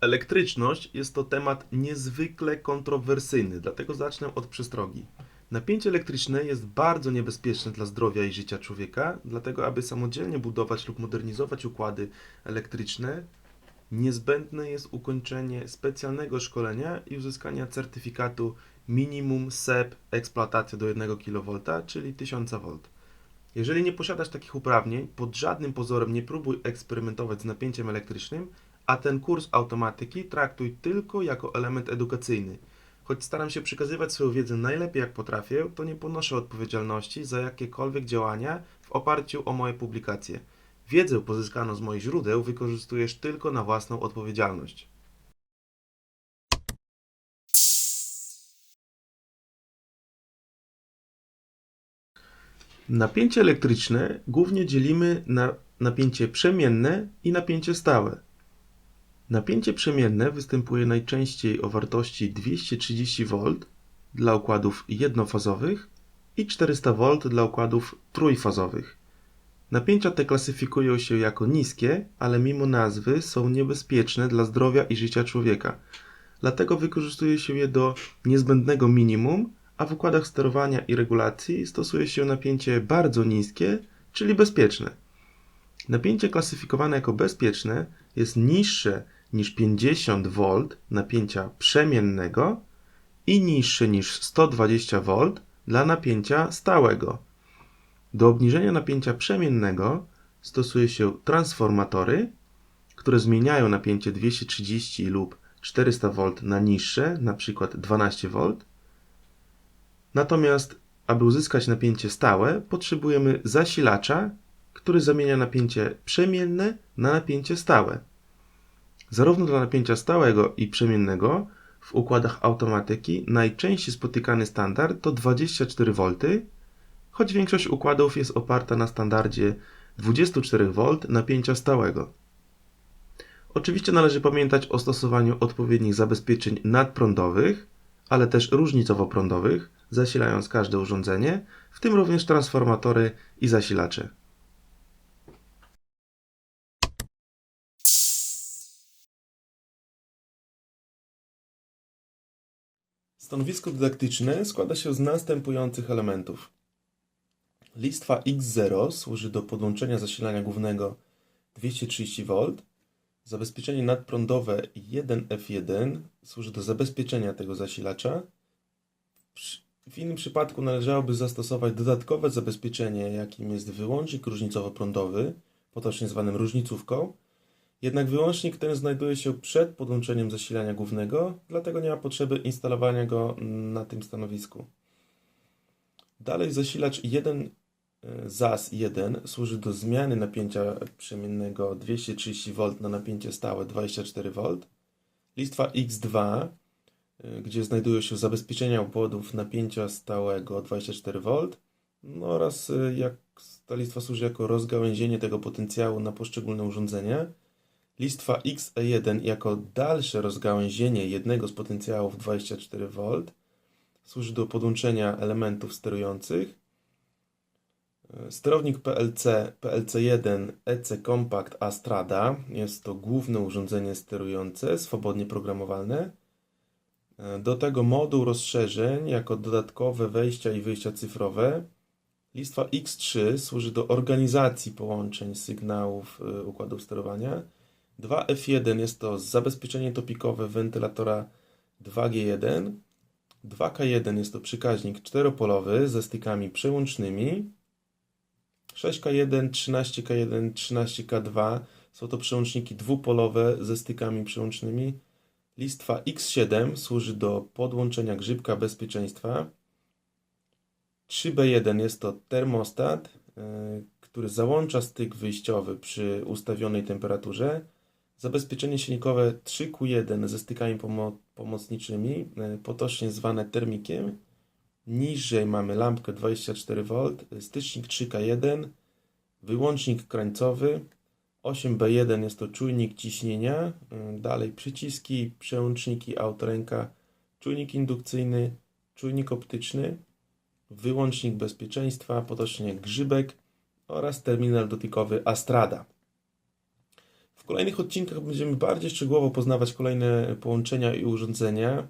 Elektryczność jest to temat niezwykle kontrowersyjny, dlatego zacznę od przestrogi. Napięcie elektryczne jest bardzo niebezpieczne dla zdrowia i życia człowieka, dlatego aby samodzielnie budować lub modernizować układy elektryczne, niezbędne jest ukończenie specjalnego szkolenia i uzyskania certyfikatu minimum SEP eksploatacja do 1 kV, czyli 1000 V. Jeżeli nie posiadasz takich uprawnień, pod żadnym pozorem nie próbuj eksperymentować z napięciem elektrycznym, a ten kurs automatyki traktuj tylko jako element edukacyjny. Choć staram się przekazywać swoją wiedzę najlepiej jak potrafię, to nie ponoszę odpowiedzialności za jakiekolwiek działania w oparciu o moje publikacje. Wiedzę pozyskaną z moich źródeł wykorzystujesz tylko na własną odpowiedzialność. Napięcie elektryczne głównie dzielimy na napięcie przemienne i napięcie stałe. Napięcie przemienne występuje najczęściej o wartości 230 V dla układów jednofazowych i 400 V dla układów trójfazowych. Napięcia te klasyfikują się jako niskie, ale mimo nazwy są niebezpieczne dla zdrowia i życia człowieka. Dlatego wykorzystuje się je do niezbędnego minimum, a w układach sterowania i regulacji stosuje się napięcie bardzo niskie, czyli bezpieczne. Napięcie klasyfikowane jako bezpieczne jest niższe niż 50 V napięcia przemiennego i niższe niż 120 V dla napięcia stałego. Do obniżenia napięcia przemiennego stosuje się transformatory, które zmieniają napięcie 230 lub 400 V na niższe, np. 12 V. Natomiast, aby uzyskać napięcie stałe, potrzebujemy zasilacza, który zamienia napięcie przemienne na napięcie stałe. Zarówno dla napięcia stałego i przemiennego w układach automatyki najczęściej spotykany standard to 24 V, choć większość układów jest oparta na standardzie 24 V napięcia stałego. Oczywiście należy pamiętać o stosowaniu odpowiednich zabezpieczeń nadprądowych, ale też różnicowo-prądowych, zasilając każde urządzenie, w tym również transformatory i zasilacze. Stanowisko dydaktyczne składa się z następujących elementów. Listwa X0 służy do podłączenia zasilania głównego 230 V. Zabezpieczenie nadprądowe 1F1 służy do zabezpieczenia tego zasilacza. W innym przypadku należałoby zastosować dodatkowe zabezpieczenie, jakim jest wyłącznik różnicowo-prądowy, potocznie zwanym różnicówką. Jednak wyłącznik ten znajduje się przed podłączeniem zasilania głównego, dlatego nie ma potrzeby instalowania go na tym stanowisku. Dalej zasilacz 1 e, ZAS 1 służy do zmiany napięcia przemiennego 230 V na napięcie stałe 24 V. Listwa X2, y, gdzie znajdują się zabezpieczenia obwodów napięcia stałego 24 V no oraz y, jak ta listwa służy jako rozgałęzienie tego potencjału na poszczególne urządzenia. Listwa XE1 jako dalsze rozgałęzienie jednego z potencjałów 24 V służy do podłączenia elementów sterujących. Y, Sterownik PLC PLC1 EC Compact Astrada jest to główne urządzenie sterujące, swobodnie programowalne. E, Do tego moduł rozszerzeń jako dodatkowe wejścia i wyjścia cyfrowe. Listwa X3 służy do organizacji połączeń sygnałów y, układów sterowania. 2F1 jest to zabezpieczenie topikowe wentylatora 2G1. 2K1 jest to przekaźnik czteropolowy ze stykami przełącznymi. 6K1, 13K1, 13K2 są to przełączniki dwupolowe ze stykami przełącznymi. Listwa X7 służy do podłączenia grzybka bezpieczeństwa. 3B1 jest to termostat, y, który załącza styk wyjściowy przy ustawionej temperaturze. Zabezpieczenie silnikowe 3Q1 ze stykami pomo- pomocniczymi, y, potocznie zwane termikiem. Niżej mamy lampkę 24V, stycznik 3K1, wyłącznik krańcowy. 8B1 jest to czujnik ciśnienia, y, dalej przyciski, przełączniki autoręka, czujnik indukcyjny, czujnik optyczny, wyłącznik bezpieczeństwa, potocznie grzybek oraz terminal dotykowy Astrada. Kolejnych odcinkach będziemy bardziej szczegółowo poznawać kolejne połączenia i urządzenia.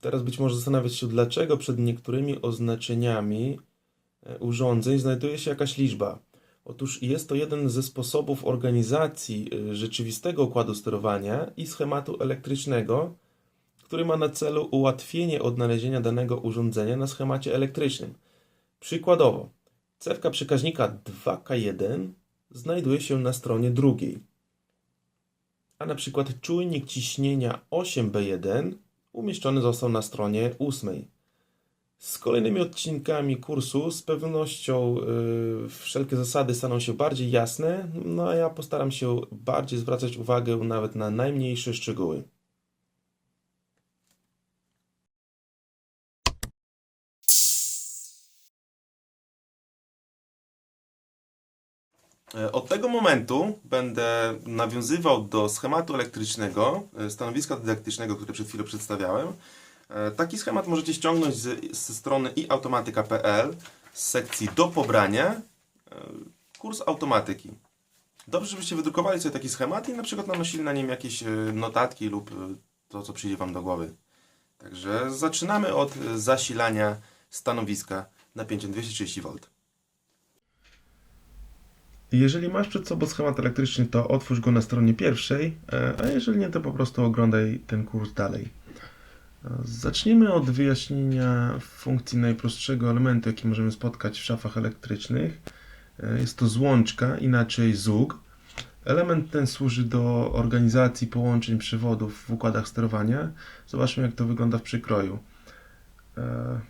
Teraz być może zastanawiać się, dlaczego przed niektórymi oznaczeniami e, urządzeń znajduje się jakaś liczba. Otóż jest to jeden ze sposobów organizacji y, rzeczywistego układu sterowania i schematu elektrycznego, który ma na celu ułatwienie odnalezienia danego urządzenia na schemacie elektrycznym. Przykładowo, cewka przekaźnika 2K1 znajduje się na stronie drugiej, a na przykład czujnik ciśnienia 8B1 umieszczony został na stronie ósmej. Z kolejnymi odcinkami kursu z pewnością yy, wszelkie zasady staną się bardziej jasne, no a ja postaram się bardziej zwracać uwagę nawet na najmniejsze szczegóły. Od tego momentu będę nawiązywał do schematu elektrycznego, e, stanowiska dydaktycznego, które przed chwilą przedstawiałem. E, Taki schemat możecie ściągnąć ze strony iautomatyka.pl z sekcji do pobrania e, kurs automatyki. Dobrze, żebyście wydrukowali sobie taki schemat i na przykład nanosili na nim jakieś e, notatki lub e, to, co przyjdzie Wam do głowy. Także zaczynamy od e, zasilania stanowiska napięciem 230V. Jeżeli masz przed sobą schemat elektryczny, to otwórz go na stronie pierwszej, e, a jeżeli nie, to po prostu oglądaj ten kurs dalej. Zacznijmy od wyjaśnienia funkcji najprostszego elementu, jaki możemy spotkać w szafach elektrycznych. E, Jest to złączka, inaczej zug. Element ten służy do organizacji połączeń przewodów w układach sterowania. Zobaczmy, jak to wygląda w przykroju. E,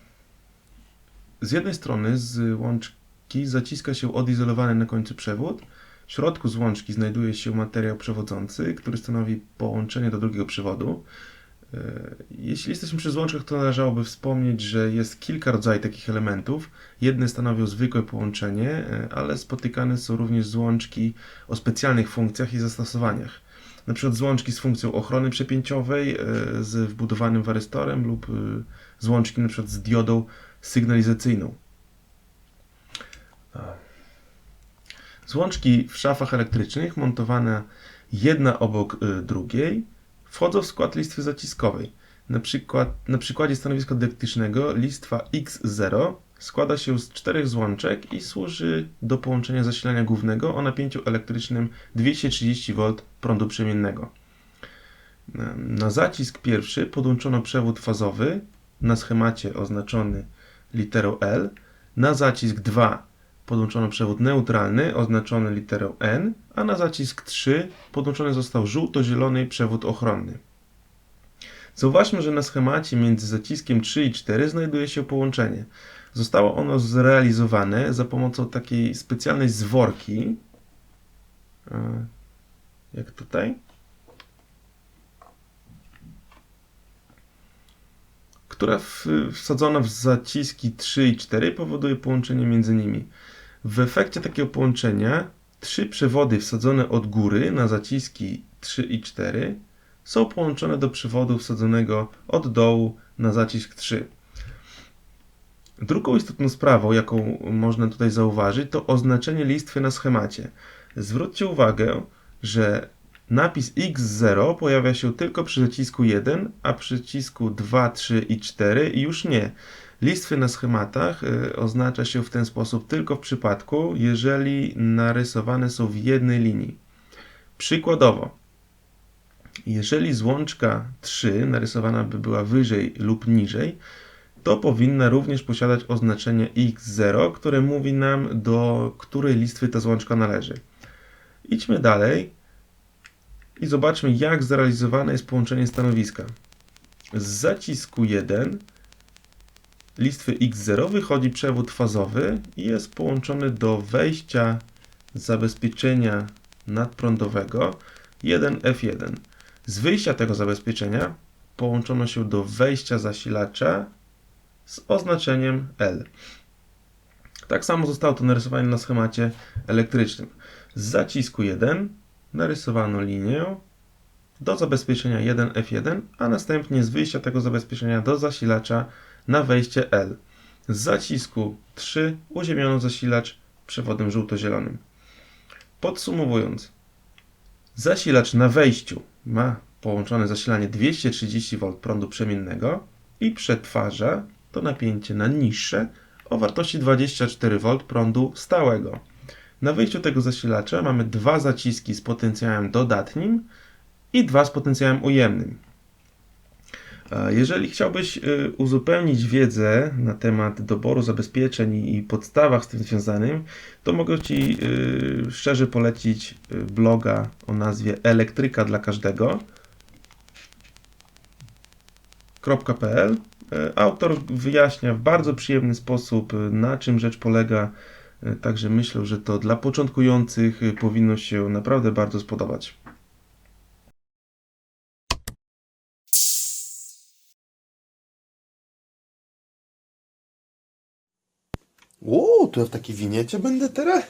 Z jednej strony z łączki zaciska się odizolowany na końcu przewód. W środku złączki znajduje się materiał przewodzący, który stanowi połączenie do drugiego przewodu. E, Jeśli jesteśmy przy złączkach, to należałoby wspomnieć, że jest kilka rodzajów takich elementów. Jedne stanowią zwykłe połączenie, e, ale spotykane są również złączki o specjalnych funkcjach i zastosowaniach. Na przykład złączki z funkcją ochrony przepięciowej, e, z wbudowanym warystorem lub złączki na przykład z diodą sygnalizacyjną. Złączki w szafach elektrycznych montowane jedna obok y, drugiej wchodzą w skład listwy zaciskowej. Na, przykład, na przykładzie stanowiska dydaktycznego listwa X0 składa się z czterech złączek i służy do połączenia zasilania głównego o napięciu elektrycznym 230V prądu przemiennego. Na zacisk pierwszy podłączono przewód fazowy na schemacie oznaczony literą L. Na zacisk 2 podłączono przewód neutralny oznaczony literą N, a na zacisk 3 podłączony został żółto-zielony przewód ochronny. Zauważmy, że na schemacie między zaciskiem 3 i 4 znajduje się połączenie. Zostało ono zrealizowane za pomocą takiej specjalnej zworki, e, jak tutaj, która wsadzona w zaciski 3 i 4 powoduje połączenie między nimi. W efekcie takiego połączenia trzy przewody wsadzone od góry na zaciski 3 i 4 są połączone do przewodu wsadzonego od dołu na zacisk 3. Drugą istotną sprawą, jaką można tutaj zauważyć, to oznaczenie listwy na schemacie. Zwróćcie uwagę, że napis X0 pojawia się tylko przy zacisku 1, a przy przycisku 2, 3 i 4 już nie. Listwy na schematach y, oznacza się w ten sposób tylko w przypadku, jeżeli narysowane są w jednej linii. Przykładowo, jeżeli złączka 3 narysowana by była wyżej lub niżej, to powinna również posiadać oznaczenie X0, które mówi nam, do której listwy ta złączka należy. Idźmy dalej i zobaczmy, jak zrealizowane jest połączenie stanowiska. Z zacisku 1 listwy X0 wychodzi przewód fazowy i jest połączony do wejścia zabezpieczenia nadprądowego 1F1. Z wyjścia tego zabezpieczenia połączono się do wejścia zasilacza z oznaczeniem L. Tak samo zostało to narysowane na schemacie elektrycznym. Z zacisku 1 narysowano linię do zabezpieczenia 1F1, a następnie z wyjścia tego zabezpieczenia do zasilacza na wejście L. Z zacisku 3 uziemiono zasilacz przewodem żółto-zielonym. Podsumowując, Zasilacz na wejściu ma połączone zasilanie 230V prądu przemiennego i przetwarza to napięcie na niższe o wartości 24V prądu stałego. Na wyjściu tego zasilacza mamy dwa zaciski z potencjałem dodatnim i dwa z potencjałem ujemnym. E, Jeżeli chciałbyś y, uzupełnić wiedzę na temat doboru zabezpieczeń i podstawach z tym związanym, to mogę Ci y, szczerze polecić y, bloga o nazwie Elektryka dla każdego. .pl. E, Autor wyjaśnia w bardzo przyjemny sposób, na czym rzecz polega. E, Także myślę, że to dla początkujących y, powinno się naprawdę bardzo spodobać. Uuu, to ja w takiej winiecie będę teraz?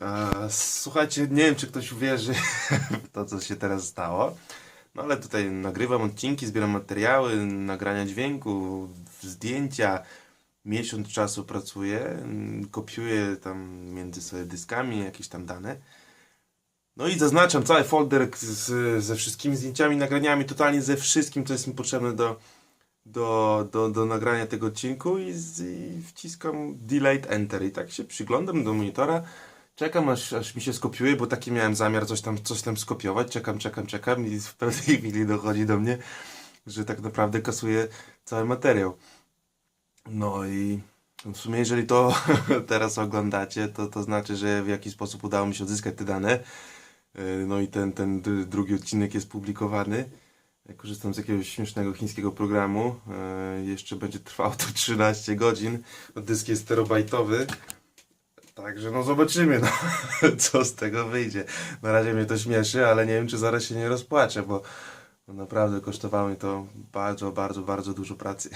A, słuchajcie, nie wiem, czy ktoś uwierzy w to, co się teraz stało. No ale tutaj nagrywam odcinki, zbieram materiały, nagrania dźwięku, zdjęcia. Miesiąc czasu pracuję, mm, kopiuję tam między sobie dyskami jakieś tam dane. No i zaznaczam cały folder z, ze wszystkimi zdjęciami, nagraniami, totalnie ze wszystkim, co jest mi potrzebne do, do, do, do nagrania tego odcinku i, z, i wciskam delete enter i tak się przyglądam do monitora, czekam aż, aż mi się skopiuje, bo taki miałem zamiar coś tam, coś tam skopiować, czekam, czekam, czekam i w pewnej chwili dochodzi do mnie, że tak naprawdę kasuje cały materiał. No i w sumie jeżeli to teraz oglądacie, to, to znaczy, że w jakiś sposób udało mi się odzyskać te dane. Yy, No i ten, ten drugi odcinek jest publikowany. Ja Korzystam z jakiegoś śmiesznego chińskiego programu. Yy, Jeszcze będzie trwało to 13 godzin. No, Dysk jest terabajtowy. Także no zobaczymy, no, co z tego wyjdzie. Na razie mnie to śmieszy, ale nie wiem, czy zaraz się nie rozpłaczę, bo naprawdę kosztowało mi to bardzo, bardzo, bardzo dużo pracy.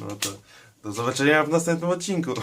No to do zobaczenia w następnym odcinku.